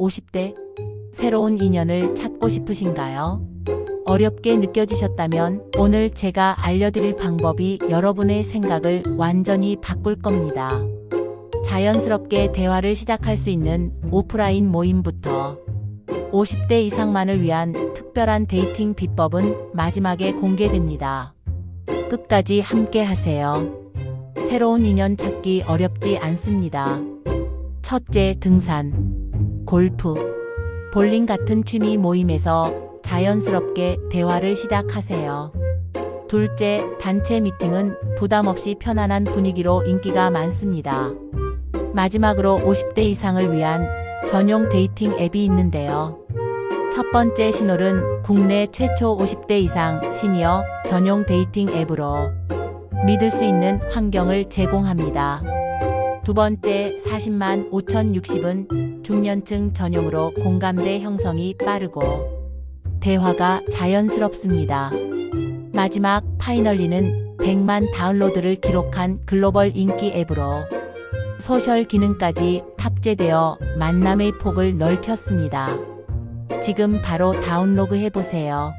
50대 새로운 인연을 찾고 싶으신가요? 어렵게 느껴지셨다면 오늘 제가 알려드릴 방법이 여러분의 생각을 완전히 바꿀 겁니다. 자연스럽게 대화를 시작할 수 있는 오프라인 모임부터 50대 이상만을 위한 특별한 데이팅 비법은 마지막에 공개됩니다. 끝까지 함께 하세요. 새로운 인연 찾기 어렵지 않습니다. 첫째, 등산, 골프, 볼링 같은 취미 모임에서 자연스럽게 대화를 시작하세요. 둘째, 단체 미팅은 부담 없이 편안한 분위기로 인기가 많습니다. 마지막으로 50대 이상을 위한 전용 데이팅 앱이 있는데요. 첫 번째 신홀은 국내 최초 50대 이상 시니어 전용 데이팅 앱으로 믿을 수 있는 환경을 제공합니다. 두 번째 40만 5060은 중년층 전용으로 공감대 형성이 빠르고 대화가 자연스럽습니다. 마지막 파이널리는 100만 다운로드를 기록한 글로벌 인기 앱으로 소셜 기능까지 탑재되어 만남의 폭을 넓혔습니다. 지금 바로 다운로드 해보세요.